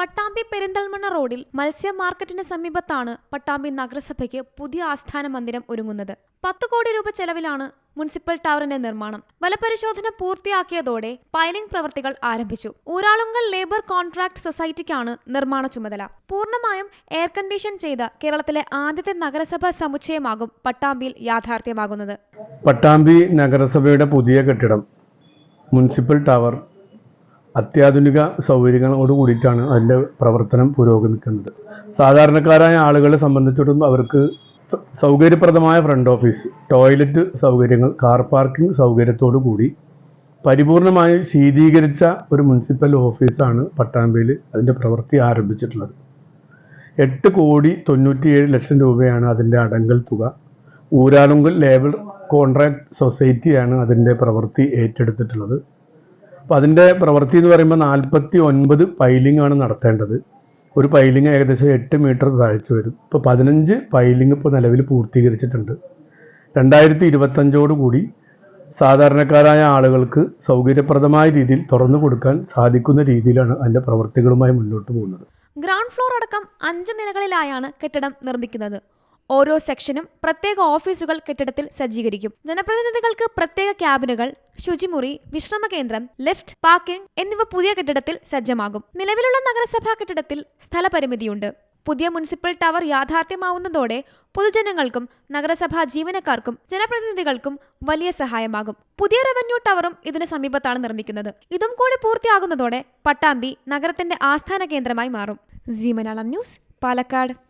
പട്ടാമ്പി പെരിന്തൽമണ്ണ റോഡിൽ മത്സ്യ മാർക്കറ്റിന് സമീപത്താണ് പട്ടാമ്പി നഗരസഭയ്ക്ക് പുതിയ ആസ്ഥാന മന്ദിരം ഒരുങ്ങുന്നത്. പത്ത് കോടി രൂപ ചെലവിലാണ് മുനിസിപ്പൽ ടവറിന്റെ നിർമ്മാണം. വലപരിശോധന പൂർത്തിയാക്കിയതോടെ പൈലിംഗ് പ്രവർത്തികൾ ആരംഭിച്ചു. ഊരാളുങ്കൽ ലേബർ കോൺട്രാക്ട് സൊസൈറ്റിക്കാണ് നിർമ്മാണ ചുമതല. പൂർണമായും എയർ കണ്ടീഷൻ ചെയ്ത കേരളത്തിലെ ആദ്യത്തെ നഗരസഭാ സമുച്ചയമാകും പട്ടാമ്പിയിൽ യാഥാർത്ഥ്യമാകുന്നത്. പട്ടാമ്പി നഗരസഭയുടെ പുതിയ കെട്ടിടം മുനിസിപ്പൽ ടവർ അത്യാധുനിക സൗകര്യങ്ങളോട് കൂടിയിട്ടാണ് അതിന്റെ പ്രവർത്തനം പുരോഗമിക്കുന്നത്. സാധാരണക്കാരായ ആളുകളെ സംബന്ധിച്ചിടത്തോളം അവർക്ക് സൗകര്യപ്രദമായ ഫ്രണ്ട് ഓഫീസ് ടോയ്ലറ്റ് സൗകര്യങ്ങൾ കാർ പാർക്കിംഗ് സൗകര്യത്തോടു കൂടി പരിപൂർണമായി ശീതീകരിച്ച ഒരു മുനിസിപ്പൽ ഓഫീസാണ് പട്ടാമ്പിയിൽ അതിന്റെ പ്രവൃത്തി ആരംഭിച്ചിട്ടുള്ളത്. എട്ട് കോടി തൊണ്ണൂറ്റിയേഴ് ലക്ഷം രൂപയാണ് അതിന്റെ അടങ്കൽ തുക. ഊരാളുങ്കൽ ലേബർ കോൺട്രാക്ട് സൊസൈറ്റിയാണ് അതിന്റെ പ്രവൃത്തി ഏറ്റെടുത്തിട്ടുള്ളത്. അപ്പോൾ അതിന്റെ പ്രവൃത്തി എന്ന് പറയുമ്പോൾ നാൽപ്പത്തി ഒൻപത് പൈലിംഗ് ആണ് നടത്തേണ്ടത്. ഒരു പൈലിംഗ് ഏകദേശം എട്ട് മീറ്റർ താഴ്ച വരും. ഇപ്പോൾ പതിനഞ്ച് പൈലിംഗ് ഇപ്പോൾ നിലവിൽ പൂർത്തീകരിച്ചിട്ടുണ്ട്. രണ്ടായിരത്തി ഇരുപത്തഞ്ചോട് കൂടി സാധാരണക്കാരായ ആളുകൾക്ക് സൗകര്യപ്രദമായ രീതിയിൽ തുറന്നു കൊടുക്കാൻ സാധിക്കുന്ന രീതിയിലാണ് അതിന്റെ പ്രവൃത്തികളുമായി മുന്നോട്ട് പോകുന്നത്. ഗ്രൗണ്ട് ഫ്ലോർ അടക്കം അഞ്ച് നിലകളിലായാണ് കെട്ടിടം നിർമ്മിക്കുന്നത്. ഓരോ സെക്ഷനും പ്രത്യേക ഓഫീസുകൾ കെട്ടിടത്തിൽ സജ്ജീകരിക്കും. ജനപ്രതിനിധികൾക്ക് പ്രത്യേക ക്യാബിനുകൾ ശുചിമുറി വിശ്രമ കേന്ദ്രം ലിഫ്റ്റ് പാർക്കിംഗ് എന്നിവ പുതിയ കെട്ടിടത്തിൽ സജ്ജമാകും. നിലവിലുള്ള നഗരസഭാ കെട്ടിടത്തിൽ സ്ഥലപരിമിതിയുണ്ട്. പുതിയ മുനിസിപ്പൽ ടവർ യാഥാർത്ഥ്യമാവുന്നതോടെ പൊതുജനങ്ങൾക്കും നഗരസഭാ ജീവനക്കാർക്കും ജനപ്രതിനിധികൾക്കും വലിയ സഹായമാകും. പുതിയ റവന്യൂ ടവറും ഇതിന് സമീപത്താണ് നിർമ്മിക്കുന്നത്. ഇതും കൂടി പൂർത്തിയാകുന്നതോടെ പട്ടാമ്പി നഗരത്തിന്റെ ആസ്ഥാന കേന്ദ്രമായി മാറും. C Malayalam news Palakkad.